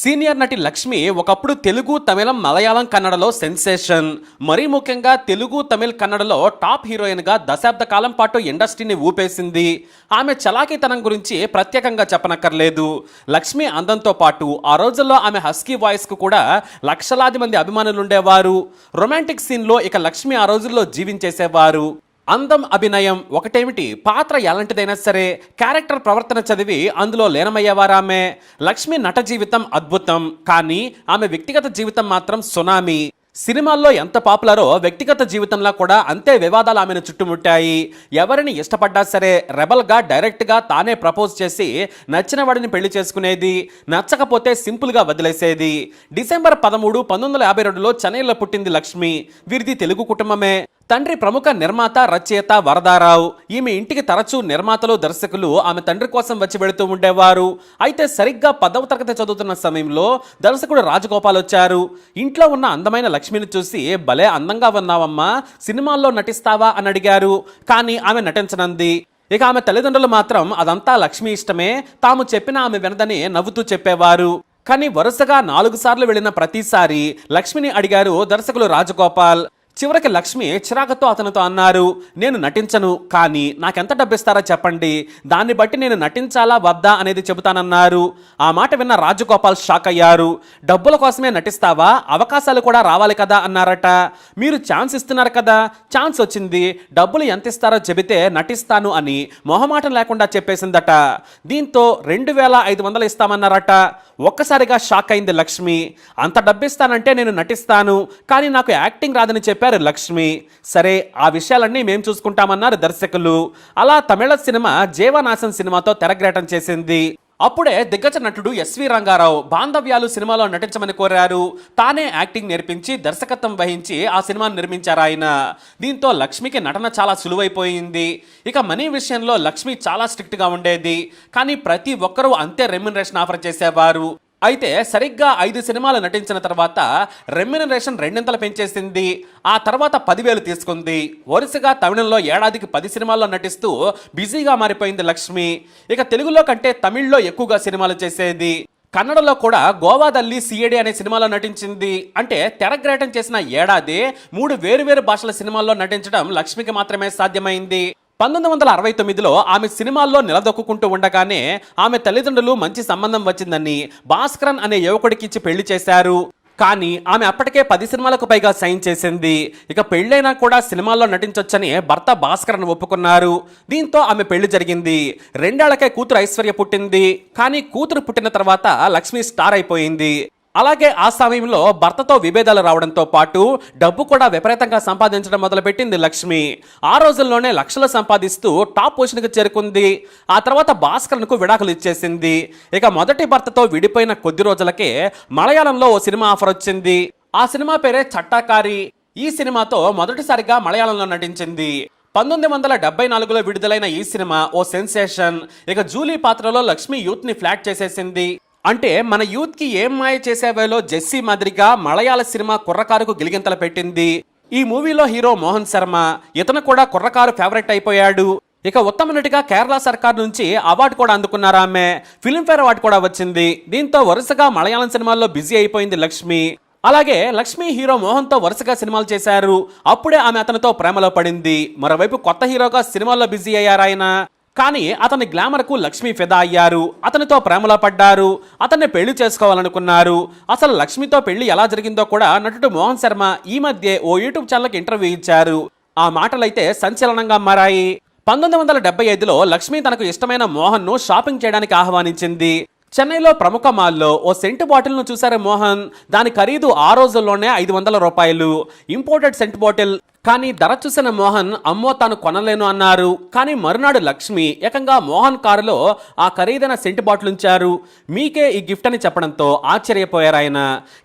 Senior నటి లక్ష్మి ఒకప్పుడు తెలుగు తమిళం మలయాళం కన్నడలో సెన్సేషన్. మరీ ముఖ్యంగా తెలుగు తమిళ్ కన్నడలో టాప్ హీరోయిన్గా దశాబ్ద కాలం పాటు ఇండస్ట్రీని ఊపేసింది. ఆమె చలాకీతనం గురించి ప్రత్యేకంగా చెప్పనక్కర్లేదు. లక్ష్మి అందంతో పాటు ఆ రోజుల్లో ఆమె హస్కీ వాయిస్కు కూడా లక్షలాది మంది అభిమానులు ఉండేవారు రొమాంటిక్ సీన్లో ఇక లక్ష్మి ఆ రోజుల్లో జీవించేసేవారు. అందం అభినయం ఒకటేమిటి? పాత్ర ఎలాంటిదైనా సరే క్యారెక్టర్ ప్రవర్తన చదివి అందులో లీనమయ్యేవారామె. లక్ష్మి నట జీవితం అద్భుతం. కానీ ఆమె వ్యక్తిగత జీవితం మాత్రం సునామీ. సినిమాల్లో ఎంత పాపులరో వ్యక్తిగత జీవితంలో కూడా అంతే వివాదాలు ఆమెను చుట్టుముట్టాయి. ఎవరిని ఇష్టపడ్డా సరే రెబల్గా డైరెక్ట్గా తానే ప్రపోజ్ చేసి నచ్చిన వాడిని పెళ్ళి చేసుకునేది నచ్చకపోతే సింపుల్గా వదిలేసేది. డిసెంబర్ పదమూడు పంతొమ్మిది వందల యాభై రెండులో చెన్నైలో పుట్టింది లక్ష్మి. వీరిది తెలుగు కుటుంబమే. తండ్రి ప్రముఖ నిర్మాత రచయిత వరదారావు. ఈమె ఇంటికి తరచూ నిర్మాతలు దర్శకులు ఆమె తండ్రి కోసం వచ్చి వెళుతూ ఉండేవారు. అయితే సరిగ్గా పదవ తరగతి చదువుతున్న సమయంలో దర్శకుడు రాజగోపాల్ వచ్చారు. ఇంట్లో ఉన్న అందమైన లక్ష్మిని చూసి భలే అందంగా ఉన్నావమ్మా సినిమాల్లో నటిస్తావా? అని అడిగారు. కానీ ఆమె నటించనంది. ఇక ఆమె తల్లిదండ్రులు మాత్రం అదంతా లక్ష్మి ఇష్టమే తాము చెప్పిన ఆమె వినదని నవ్వుతూ చెప్పేవారు. కానీ వరుసగా నాలుగు సార్లు వెళ్ళిన ప్రతిసారి లక్ష్మిని అడిగారు దర్శకులు రాజగోపాల్. చివరికి లక్ష్మి చిరాకుతో అతనితో అన్నారు నేను నటించను కానీ నాకెంత డబ్బిస్తారో చెప్పండి. దాన్ని బట్టి నేను నటించాలా వద్దా అనేది చెబుతానన్నారు. ఆ మాట విన్న రాజగోపాల్ షాక్ అయ్యారు. డబ్బుల కోసమే నటిస్తావా? అవకాశాలు కూడా రావాలి కదా అన్నారట. మీరు ఛాన్స్ ఇస్తున్నారు కదా ఛాన్స్ వచ్చింది. డబ్బులు ఎంత ఇస్తారో చెబితే నటిస్తాను అని మొహమాటం లేకుండా చెప్పేసిందట. దీంతో రెండు వేల ఐదు వందలు ఇస్తామన్నారట. ఒక్కసారిగా షాక్ అయింది లక్ష్మి. అంత డబ్బిస్తానంటే నేను నటిస్తాను కానీ నాకు యాక్టింగ్ రాదని చెప్పారు లక్ష్మి. సరే ఆ విషయాలన్నీ మేము చూసుకుంటామన్నారు దర్శకులు. అలా తమిళ సినిమా జీవనాశన్ సినిమాతో తెరగ్రేటం చేసింది. అప్పుడే దిగ్గజ నటుడు ఎస్వి రంగారావు బాంధవ్యాలు సినిమాలో నటించమని కోరారు. తానే యాక్టింగ్ నేర్పించి దర్శకత్వం వహించి ఆ సినిమాను నిర్మించారు ఆయన. దీంతో లక్ష్మికి నటన చాలా సులువైపోయింది. ఇక మనీ విషయంలో లక్ష్మి చాలా స్ట్రిక్ట్గా ఉండేది. కానీ ప్రతి ఒక్కరూ అంతే రెమ్యునరేషన్ ఆఫర్ చేసేవారు. అయితే సరిగ్గా ఐదు సినిమాలు నటించిన తర్వాత రెమ్యునరేషన్ రెండింతలు పెంచేసింది. ఆ తర్వాత పదివేలు తీసుకుంది. వరుసగా తమిళంలో ఏడాదికి పది సినిమాల్లో నటిస్తూ బిజీగా మారిపోయింది లక్ష్మి. ఇక తెలుగులో కంటే తమిళ్ళో ఎక్కువగా సినిమాలు చేసేది. కన్నడలో కూడా గోవాదల్లి సిఏడి అనే సినిమాలో నటించింది. అంటే తెరగ్రేటం చేసిన ఏడాది మూడు వేరువేరు భాషల సినిమాల్లో నటించడం లక్ష్మికి మాత్రమే సాధ్యమైంది. పంతొమ్మిది వందల అరవై తొమ్మిదిలో ఆమె సినిమాల్లో నిలదొక్కుంటూ ఉండగానే ఆమె తల్లిదండ్రులు మంచి సంబంధం వచ్చిందని భాస్కరన్ అనే యువకుడికి ఇచ్చి పెళ్ళి చేశారు. కానీ ఆమె అప్పటికే పది సినిమాలకు పైగా సైన్ చేసింది. ఇక పెళ్ళైనా కూడా సినిమాల్లో నటించొచ్చని భర్త భాస్కరన్ ఒప్పుకున్నారు. దీంతో ఆమె పెళ్ళి జరిగింది. రెండేళ్ళకే కూతురు ఐశ్వర్య పుట్టింది. కానీ కూతురు పుట్టిన తర్వాత లక్ష్మి స్టార్ అయిపోయింది. అలాగే ఆ సమయంలో భర్తతో విభేదాలు రావడంతో పాటు డబ్బు కూడా విపరీతంగా సంపాదించడం మొదలుపెట్టింది లక్ష్మి. ఆ రోజుల్లోనే లక్షలు సంపాదిస్తూ టాప్ పొజిషన్కి చేరుకుంది. ఆ తర్వాత భాస్కరన్కు విడాకులు ఇచ్చేసింది. ఇక మొదటి భర్తతో విడిపోయిన కొద్ది రోజులకే మలయాళంలో ఓ సినిమా ఆఫర్ వచ్చింది. ఆ సినిమా పేరే చట్టాకారి. ఈ సినిమాతో మొదటిసారిగా మలయాళంలో నటించింది. పంతొమ్మిది వందల డెబ్బై నాలుగులో విడుదలైన ఈ సినిమా ఓ సెన్సేషన్. ఇక జూలీ పాత్రలో లక్ష్మి యూత్ని ఫ్లాట్ చేసేసింది. అంటే మన యూత్కి ఏం మాయ చేసేవేలో జెస్సీ మాదిరిగా మలయాళ సినిమా కుర్రకారుకు గిలిగింతలు పెట్టింది. ఈ మూవీలో హీరో మోహన్ శర్మ ఇతను కూడా కుర్రకారు ఫేవరెట్ అయిపోయాడు. ఇక ఉత్తమ నటిగా కేరళ సర్కార్ నుంచి అవార్డు కూడా అందుకున్నారు ఆమె. ఫిల్మ్ఫేర్ అవార్డు కూడా వచ్చింది. దీంతో వరుసగా మలయాళం సినిమాల్లో బిజీ అయిపోయింది లక్ష్మి. అలాగే లక్ష్మి హీరో మోహన్తో వరుసగా సినిమాలు చేశారు. అప్పుడే ఆమె అతనితో ప్రేమలో పడింది. మరోవైపు కొత్త హీరోగా సినిమాల్లో బిజీ అయ్యారాయన. కానీ అతని గ్లామర్కు లక్ష్మి ఫిదా అయ్యారు. అతనితో ప్రేమలో పడ్డారు. అతన్ని పెళ్ళి చేసుకోవాలనుకున్నారు. అసలు లక్ష్మితో పెళ్ళి ఎలా జరిగిందో కూడా నటుడు మోహన్ శర్మ ఈ మధ్య ఓ యూట్యూబ్ ఛానల్కి ఇంటర్వ్యూ ఇచ్చారు. ఆ మాటలైతే సంచలనంగా మారాయి. పంతొమ్మిది వందల డెబ్బై ఐదులో లక్ష్మి తనకు ఇష్టమైన మోహన్ను షాపింగ్ చేయడానికి ఆహ్వానించింది. చెన్నైలో ప్రముఖ మాల్లో ఓ సెంటు బాటిల్ను చూశారు మోహన్. దాని ఖరీదు ఆ రోజుల్లోనే ఐదు వందల రూపాయలు. ఇంపోర్టెడ్ సెంట్ బాటిల్ కానీ ధర చూసిన మోహన్ అమ్మో తాను కొనలేను అన్నారు. కానీ మరునాడు లక్ష్మి ఏకంగా మోహన్ కారులో ఆ ఖరీదైన సెంటు బాటిల్ ఉంచారు. మీకే ఈ గిఫ్ట్ అని చెప్పడంతో ఆశ్చర్యపోయారు ఆయన.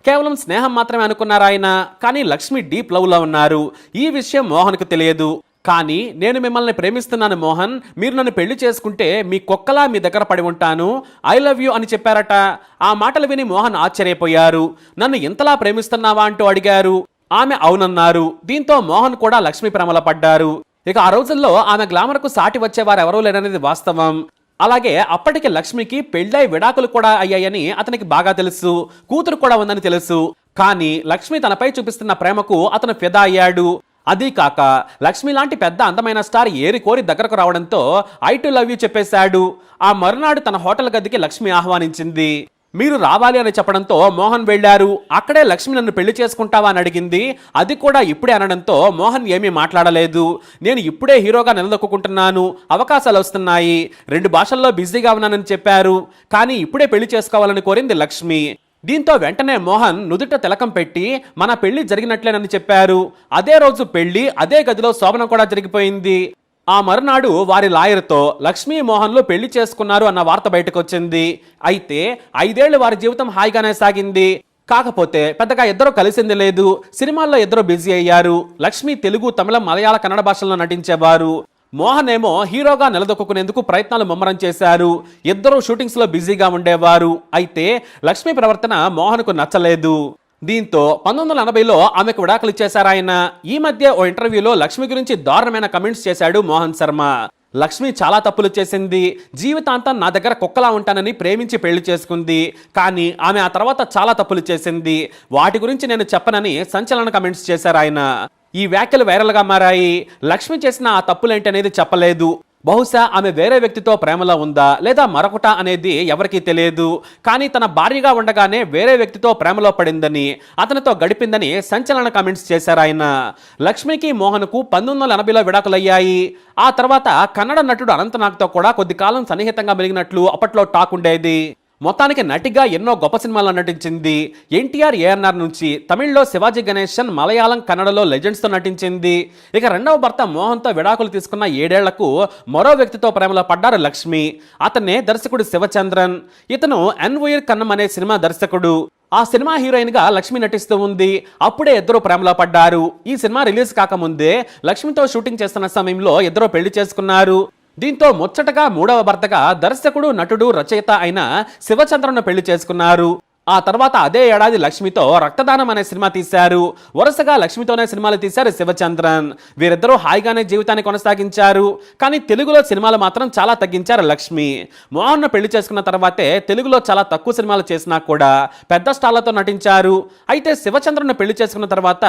కేవలం స్నేహం మాత్రమే అనుకున్నారు ఆయన. కానీ లక్ష్మి డీప్ లవ్లో ఉన్నారు. ఈ విషయం మోహన్కు తెలియదు. కానీ నేను మిమ్మల్ని ప్రేమిస్తున్నాను మోహన్. మీరు నన్ను పెళ్ళి చేసుకుంటే మీ కుక్కలా మీ దగ్గర పడి ఉంటాను. ఐ లవ్ యూ అని చెప్పారట. ఆ మాటలు విని మోహన్ ఆశ్చర్యపోయారు. నన్ను ఇంతలా ప్రేమిస్తున్నావా అంటూ అడిగారు. ఆమె అవునన్నారు. దీంతో మోహన్ కూడా లక్ష్మి ప్రేమలో పడ్డారు. ఇక ఆ రోజుల్లో ఆమె గ్లామర్కు సాటి వచ్చేవారు ఎవరూ లేరనేది వాస్తవం. అలాగే అప్పటికి లక్ష్మికి పెళ్ళై విడాకులు కూడా అయ్యాయని అతనికి బాగా తెలుసు. కూతురు కూడా ఉందని తెలుసు. కానీ లక్ష్మి తనపై చూపిస్తున్న ప్రేమకు అతను ఫిదా అయ్యాడు. అదీ కాక లక్ష్మి లాంటి పెద్ద అందమైన స్టార్ ఏరి కోరి దగ్గరకు రావడంతో ఐ టు లవ్ యూ చెప్పేశాడు. ఆ మరునాడు తన హోటల్ గదికి లక్ష్మి ఆహ్వానించింది. మీరు రావాలి అని చెప్పడంతో మోహన్ వెళ్ళారు. అక్కడే లక్ష్మి నన్ను పెళ్ళి చేసుకుంటావా అని అడిగింది. అది కూడా ఇప్పుడే అనడంతో మోహన్ ఏమీ మాట్లాడలేదు. నేను ఇప్పుడే హీరోగా నిలదొక్కుంటున్నాను అవకాశాలు వస్తున్నాయి. రెండు భాషల్లో బిజీగా ఉన్నానని చెప్పారు. కానీ ఇప్పుడే పెళ్ళి చేసుకోవాలని కోరింది లక్ష్మి. దీంతో వెంటనే మోహన్ నుదుట తిలకం పెట్టి మన పెళ్ళి జరిగినట్లేనని చెప్పారు. అదే రోజు పెళ్ళి అదే గదిలో శోభనం కూడా జరిగిపోయింది. ఆ మరునాడు వారి లాయర్తో లక్ష్మీ మోహన్లు పెళ్ళి చేసుకున్నారు అన్న వార్త బయటకు వచ్చింది అయితే ఐదేళ్ళు వారి జీవితం హాయిగానే సాగింది. కాకపోతే పెద్దగా ఇద్దరు కలిసింది లేదు. సినిమాల్లో ఇద్దరు బిజీ అయ్యారు. లక్ష్మి తెలుగు తమిళం మలయాళ కన్నడ భాషల్లో నటించేవారు. మోహన్ ఏమో హీరోగా నిలదొక్కునేందుకు ప్రయత్నాలు ముమ్మరం చేశారు. ఇద్దరు షూటింగ్స్లో బిజీగా ఉండేవారు. అయితే లక్ష్మి ప్రవర్తన మోహన్కు నచ్చలేదు. దీంతో పంతొమ్మిది వందల ఎనభైలో ఆమెకు విడాకులు ఇచ్చేశారు ఆయన. ఈ మధ్య ఓ ఇంటర్వ్యూలో లక్ష్మి గురించి దారుణమైన కమెంట్స్ చేశాడు మోహన్ శర్మ. లక్ష్మి చాలా తప్పులు చేసింది. జీవితాంతం నా దగ్గర కుక్కలా ఉంటానని ప్రేమించి పెళ్ళి చేసుకుంది. కానీ ఆమె ఆ తర్వాత చాలా తప్పులు చేసింది. వాటి గురించి నేను చెప్పనని సంచలన కమెంట్స్ చేశారు ఆయన. ఈ వ్యాఖ్యలు వైరల్గా మారాయి. లక్ష్మి చేసిన ఆ తప్పులేంటనేది చెప్పలేదు. బహుశా ఆమె వేరే వ్యక్తితో ప్రేమలో ఉందా లేదా మరొకట అనేది ఎవరికీ తెలియదు. కానీ తన భార్యగా ఉండగానే వేరే వ్యక్తితో ప్రేమలో పడిందని అతనితో గడిపిందని సంచలన కామెంట్స్ చేశారు ఆయన. లక్ష్మికి మోహన్కు పంతొమ్మిది వందల ఎనభైలో విడాకులయ్యాయి. ఆ తర్వాత కన్నడ నటుడు అనంతనాగ్తో కూడా కొద్ది కాలం సన్నిహితంగా మెలిగినట్లు అప్పట్లో టాక్ ఉండేది. మొత్తానికి నటిగా ఎన్నో గొప్ప సినిమాల్లో నటించింది. ఎన్టీఆర్ ఏఎన్ఆర్ నుంచి తమిళ్ళో శివాజీ గణేశన్ మలయాళం కన్నడలో లెజెండ్స్తో నటించింది. ఇక రెండవ భర్త మోహన్తో విడాకులు తీసుకున్న ఏడేళ్ళకు మరో వ్యక్తితో ప్రేమలో పడ్డారు లక్ష్మి. అతనే దర్శకుడు శివచంద్రన్. ఇతను ఎన్ కన్నం అనే సినిమా దర్శకుడు. ఆ సినిమా హీరోయిన్గా లక్ష్మి నటిస్తూ ఉంది. అప్పుడే ఇద్దరు ప్రేమలో పడ్డారు. ఈ సినిమా రిలీజ్ కాకముందే లక్ష్మితో షూటింగ్ చేస్తున్న సమయంలో ఇద్దరు పెళ్ళి చేసుకున్నారు. దీంతో ముచ్చటగా మూడవ భర్తగా దర్శకుడు నటుడు రచయిత అయిన శివచంద్రను పెళ్ళి చేసుకున్నారు. ఆ తర్వాత అదే ఏడాది లక్ష్మితో రక్తదానం అనే సినిమా తీశారు. వరుసగా లక్ష్మితోనే సినిమాలు తీశారు శివచంద్రన్. వీరిద్దరూ హాయిగానే జీవితాన్ని కొనసాగించారు. కానీ తెలుగులో సినిమాలు మాత్రం చాలా తగ్గించారు లక్ష్మి. మోహన్ను పెళ్ళి చేసుకున్న తర్వాతే తెలుగులో చాలా తక్కువ సినిమాలు చేసినా కూడా పెద్ద స్టార్లతో నటించారు. అయితే శివచంద్రను పెళ్ళి చేసుకున్న తర్వాత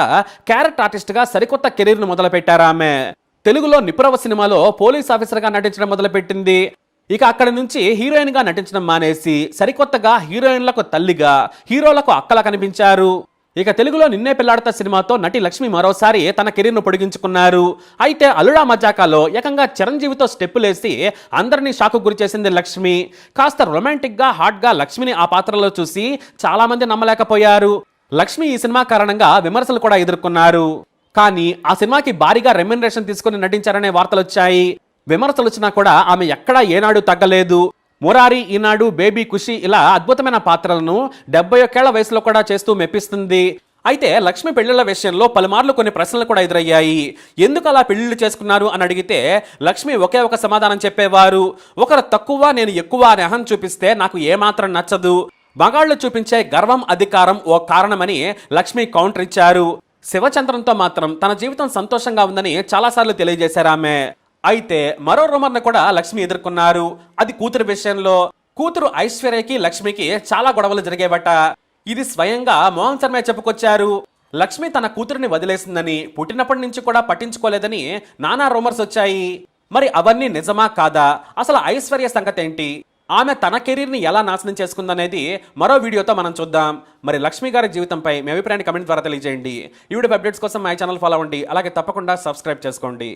క్యారెక్టర్ ఆర్టిస్ట్గా సరికొత్త కెరీర్ను మొదలుపెట్టారు ఆమె. తెలుగులో నిపురవ సినిమాలో పోలీస్ ఆఫీసర్గా నటించడం మొదలుపెట్టింది. ఇక అక్కడి నుంచి హీరోయిన్గా నటించడం మానేసి సరికొత్తగా హీరోయిన్లకు తల్లిగా హీరోలకు అక్కలా కనిపించారు. ఇక తెలుగులో నిన్నే పిల్లాడతా సినిమాతో నటి లక్ష్మి మరోసారి తన కెరీర్ను పొడిగించుకున్నారు. అయితే అలుడా మజాకాలో ఏకంగా చిరంజీవితో స్టెప్పులేసి అందరినీ షాకు గురి చేసింది లక్ష్మి. కాస్త రొమాంటిక్గా హాట్గా లక్ష్మిని ఆ పాత్రలో చూసి చాలామంది నమ్మలేకపోయారు. లక్ష్మి ఈ సినిమా కారణంగా విమర్శలు కూడా ఎదుర్కొన్నారు. కానీ ఆ సినిమాకి భారీగా రెమ్యునరేషన్ తీసుకుని నటించారనే వార్తలు వచ్చాయి విమర్శలు వచ్చినా కూడా ఆమె ఎక్కడా ఏనాడు తగ్గలేదు. మురారి ఈనాడు బేబీ ఖుషి ఇలా అద్భుతమైన పాత్రలను డెబ్బై ఒక్కేళ్ళ వయసులో కూడా చేస్తూ మెప్పిస్తుంది. అయితే లక్ష్మి పెళ్ళిళ్ళ విషయంలో పలుమార్లు కొన్ని ప్రశ్నలు కూడా ఎదురయ్యాయి. ఎందుకు అలా పెళ్ళిళ్ళు చేసుకున్నారు అని అడిగితే లక్ష్మి ఒకే ఒక సమాధానం చెప్పేవారు. ఒకరు తక్కువ నేను ఎక్కువ అని అహం చూపిస్తే నాకు ఏమాత్రం నచ్చదు. మగాళ్ళు చూపించే గర్వం అధికారం ఓ కారణమని లక్ష్మి కౌంటర్ ఇచ్చారు. శివచంద్రంతో మాత్రం తన జీవితం సంతోషంగా ఉందని చాలాసార్లు తెలియజేశారు ఆమె. అయితే మరో రూమర్ను కూడా లక్ష్మి ఎదుర్కొన్నారు. అది కూతురు విషయంలో కూతురు ఐశ్వర్యకి లక్ష్మికి చాలా గొడవలు జరిగేవట. ఇది స్వయంగా మోహన్ శర్మ చెప్పుకొచ్చారు. లక్ష్మి తన కూతురిని వదిలేసిందని పుట్టినప్పటి నుంచి కూడా పట్టించుకోలేదని నానా రూమర్స్ వచ్చాయి. మరి అవన్నీ నిజమా కాదా? అసలు ఐశ్వర్య సంగతి ఏంటి ఆమె తన కెరీర్ని ఎలా నాశనం చేసుకుందనేది మరో వీడియోతో మనం చూద్దాం. మరి లక్ష్మి గారి జీవితంపై మీ అభిప్రాయాన్ని కమెంట్ ద్వారా తెలియజేయండి. ఈ వీడియో అప్డేట్స్ కోసం మా ఛానల్ ఫాలో అవ్వండి. అలాగే తప్పకుండా సబ్స్క్రైబ్ చేసుకోండి.